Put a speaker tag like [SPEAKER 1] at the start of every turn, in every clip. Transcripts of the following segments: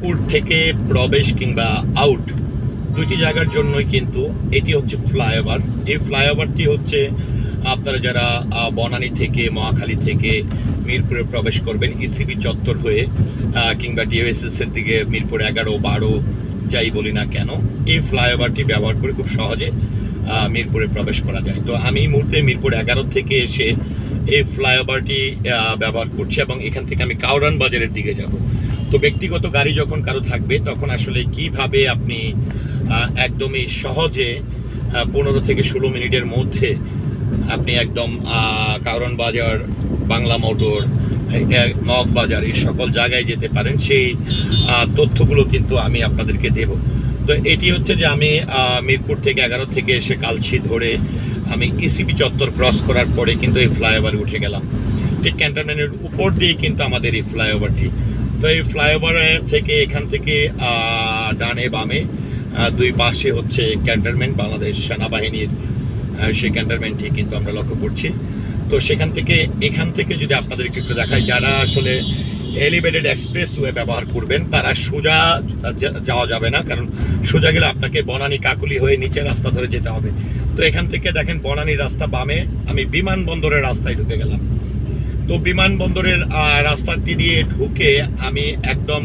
[SPEAKER 1] মিরপুর থেকে প্রবেশ কিংবা আউট দুটি জায়গার জন্যই কিন্তু এটি হচ্ছে ফ্লাইওভার এই ফ্লাইওভারটি হচ্ছে আপনারা যারা বনানী থেকে, মহাখালী থেকে মিরপুরে প্রবেশ করবেন ইসিবি চত্বর হয়ে কিংবা ডিওএসএস এর দিকে মিরপুর এগারো, বারো, যাই বলি না কেন, এই ফ্লাইওভারটি ব্যবহার করে খুব সহজে মিরপুরে প্রবেশ করা যায়। তো আমি এই মুহূর্তে মিরপুর এগারো থেকে এসে এই ফ্লাইওভারটি ব্যবহার করছি এবং এখান থেকে আমি কাউরান বাজারের দিকে যাব। তো ব্যক্তিগত গাড়ি যখন কারও থাকবে, তখন আসলে কীভাবে আপনি একদমই সহজে পনেরো থেকে ষোলো মিনিটের মধ্যে আপনি একদম কারণ বাজার, বাংলা মোটর নক বাজার এই সকল জায়গায় যেতে পারেন, সেই তথ্যগুলো কিন্তু আমি আপনাদেরকে দেব। তো এটি হচ্ছে যে আমি মিরপুর থেকে এগারো থেকে এসে কালছি ধরে আমি ইসিবি চত্বর ক্রস করার পরে কিন্তু এই ফ্লাইওভারে উঠে গেলাম। ঠিক ক্যান্টনমেন্টের উপর দিয়ে কিন্তু আমাদের এই ফ্লাইওভারটি তো এই ফ্লাইওভার থেকে এখান থেকে ডানে বামে দুই পাশে হচ্ছে ক্যান্টনমেন্ট, বাংলাদেশ সেনাবাহিনীর সেই ক্যান্টনমেন্টটি কিন্তু আমরা লক্ষ্য করছি। তো সেখান থেকে, এখান থেকে যদি আপনাদেরকে একটু দেখাই, যারা আসলে এলিভেটেড এক্সপ্রেস ওয়ে ব্যবহার করবেন, তারা সোজা যাওয়া যাবে না, কারণ সোজা গেলে আপনাকে বনানী কাকুলি হয়ে নিচে রাস্তা ধরে যেতে হবে। তো এখান থেকে দেখেন বনানী রাস্তা বামে, আমি বিমানবন্দরের রাস্তায় ঢুকে গেলাম। তো বিমানবন্দরের রাস্তাটি দিয়ে ঢুকে আমি একদম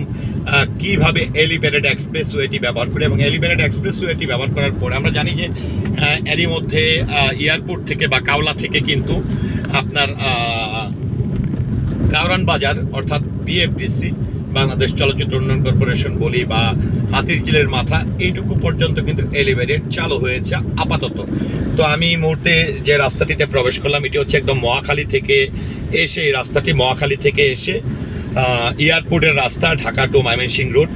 [SPEAKER 1] কীভাবে এলিভেটেড এক্সপ্রেস ওয়েটি ব্যবহার করি এবং এলিভেটেড এক্সপ্রেস ওয়েটি ব্যবহার করার পরে আমরা জানি যে এরই মধ্যে এয়ারপোর্ট থেকে বা কাওলা থেকে কিন্তু আপনার আহ, কাউরান বাজার অর্থাৎ বিএফডিসি বাংলাদেশ চলচ্চিত্র উন্নয়ন কর্পোরেশন বলি বা হাতির চিলের মাথা, এইটুকু পর্যন্ত কিন্তু এলিভেটেড চালু হয়েছে আপাতত। তো আমি মুহূর্তে যে রাস্তাটিতে প্রবেশ করলাম, এটি হচ্ছে একদম মহাখালী থেকে এসে, এই রাস্তাটি মহাখালী থেকে এসে এয়ারপোর্টের রাস্তা, ঢাকা টু ময়মনসিংহ রোড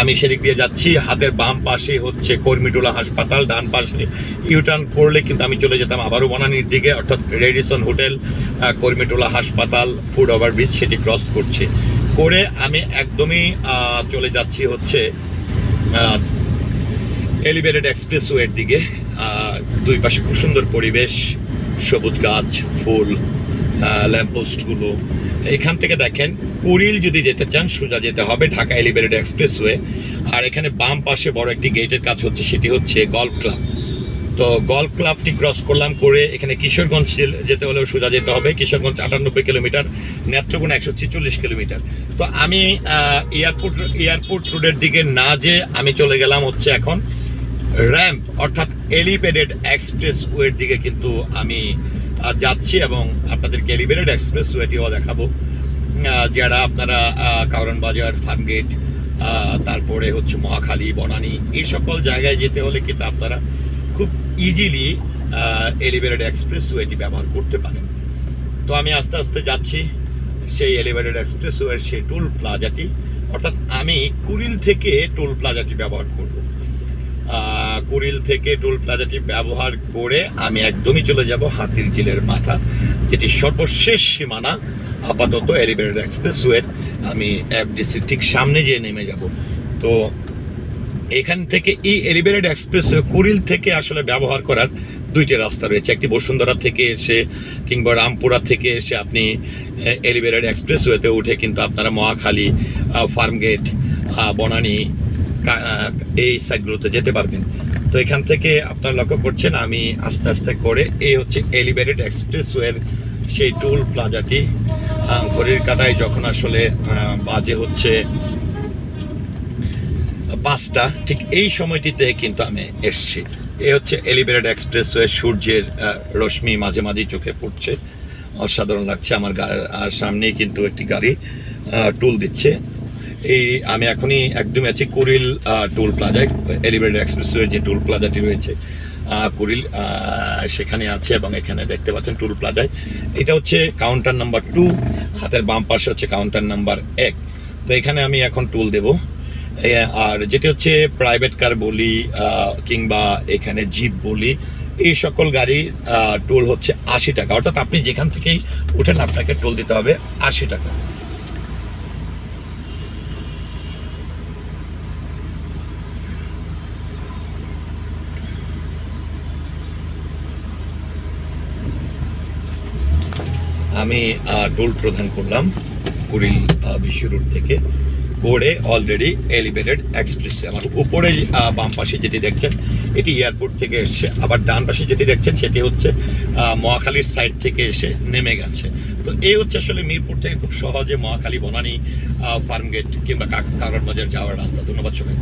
[SPEAKER 1] আমি সেদিক দিয়ে যাচ্ছি, হাতের বাম পাশে হচ্ছে কর্মীটোলা হাসপাতাল, ডান পাশে ইউটার্ন করলে কিন্তু আমি চলে যেতাম আবারও বনানির দিকে, অর্থাৎ রেডিসন হোটেল কর্মীটোলা হাসপাতাল, ফুড ওভারব্রিজ, সেটি ক্রস করছে। করে আমি একদমই চলে যাচ্ছি হচ্ছে এলিভেটেড এক্সপ্রেসওয়ের দিকে দুই পাশে খুব সুন্দর পরিবেশ, সবুজ গাছ, ফুল ল্যাম্পপোস্টগুলো এখান থেকে দেখেন, কুড়িল যদি যেতে চান, সোজা যেতে হবে ঢাকা এলিভেটেড এক্সপ্রেসওয়ে আর এখানে বাম পাশে বড় একটি গেটের কাজ হচ্ছে, সেটি হচ্ছে গল্ফ ক্লাব তো গল্ফ ক্লাবটি ক্রস করলাম করে এখানে কিশোরগঞ্জ যেতে হলেও সোজা যেতে হবে। কিশোরগঞ্জ আটানব্বই কিলোমিটার, নেত্রকোনা একশো ছেচল্লিশ কিলোমিটার। তো আমি এয়ারপোর্ট এয়ারপোর্ট রোডের দিকে না যে আমি চলে গেলাম হচ্ছে এখন র্যাম্প অর্থাৎ এলিভেটেড এক্সপ্রেস ওয়ের দিকে কিন্তু আমি যাচ্ছি এবং আপনাদেরকে এলিভেটেড এক্সপ্রেস ওয়েটিও দেখাবো যারা আপনারা কাউরান বাজার ফার্মগেট তারপরে হচ্ছে মহাখালী, বনানী, এই সকল জায়গায় যেতে হলে কিন্তু আপনারা খুব ইজিলি এলিভেটেড এক্সপ্রেস ওয়েটি ব্যবহার করতে পারেন। তো আমি আস্তে আস্তে যাচ্ছি সেই এলিভেটেড এক্সপ্রেস ওয়ের সেই টোল প্লাজাটি অর্থাৎ আমি কুড়িল থেকে টোল প্লাজাটি ব্যবহার করব। কুড়িল থেকে টোল প্লাজাটি ব্যবহার করে আমি একদমই চলে যাব হাতির ঝিলের মাথা যেটি সর্বশেষ সীমানা আপাতত এলিভেটেড এক্সপ্রেসওয়ের আমি এফডিসি ঠিক সামনে যেয়ে নেমে যাব। তো এখান থেকে এই এলিভেটেড এক্সপ্রেসওয়ে কুড়িল থেকে আসলে ব্যবহার করার দুইটি রাস্তা রয়েছে। একটি বসুন্ধরা থেকে এসে কিংবা রামপুরা থেকে এসে আপনি এলিভেটেড এক্সপ্রেসওয়েতে উঠে কিন্তু আপনারা মহাখালী ফার্মগেট বনানী এই সাইডগুলোতে যেতে পারবেন। তো এখান থেকে আপনারা লক্ষ্য করছেন, আমি আস্তে আস্তে করে এই হচ্ছে এলিভেটেড এক্সপ্রেসওয়ের সেই টুল প্লাজাটি ঘড়ির কাটায় যখন আসলে বাজে হচ্ছে পাঁচটা, ঠিক এই সময়টিতে কিন্তু আমি এসছি। এ হচ্ছে এলিভেটেড এক্সপ্রেসওয়ে সূর্যের রশ্মি মাঝে মাঝে চোখে পড়ছে। অসাধারণ লাগছে আমার আর সামনেই কিন্তু একটি গাড়ি টুল দিচ্ছে। এই আমি এখনই একদমই আছি কুড়িল টুল প্লাজায় এলিভেটেড এক্সপ্রেসওয়ে যে টুল প্লাজাটি রয়েছে কুড়িল সেখানে আছে এবং এখানে দেখতে পাচ্ছেন টুল প্লাজায় এটা হচ্ছে কাউন্টার নাম্বার টু হাতের বাম পাশে হচ্ছে কাউন্টার নাম্বার এক। তো এখানে আমি এখন টুল দেবো। আর যেটি হচ্ছে প্রাইভেট কার বলি কিংবা এখানে জিপ বলি, এই সকল গাড়ি টোল হচ্ছে আশি টাকা। অর্থাৎ আপনি যেখান থেকেই উঠেন আপনাকে টোল দিতে হবে আশি টাকা। আমি টোল প্রদান করলাম কুড়িল বিশ্ব রোড থেকে। করে অলরেডি এলিভেটেড এক্সপ্রেসে আমার উপরে বাম পাশে যেটি দেখছেন, এটি এয়ারপোর্ট থেকে এসছে। আবার ডান পাশে যেটি দেখছেন, সেটি হচ্ছে মহাখালীর সাইড থেকে এসে নেমে গেছে। তো এই হচ্ছে আসলে মিরপুর থেকে খুব সহজে মহাখালী বনানি ফার্মগেট কিংবা কারণ বাজার যাওয়ার রাস্তা। ধন্যবাদ সবাই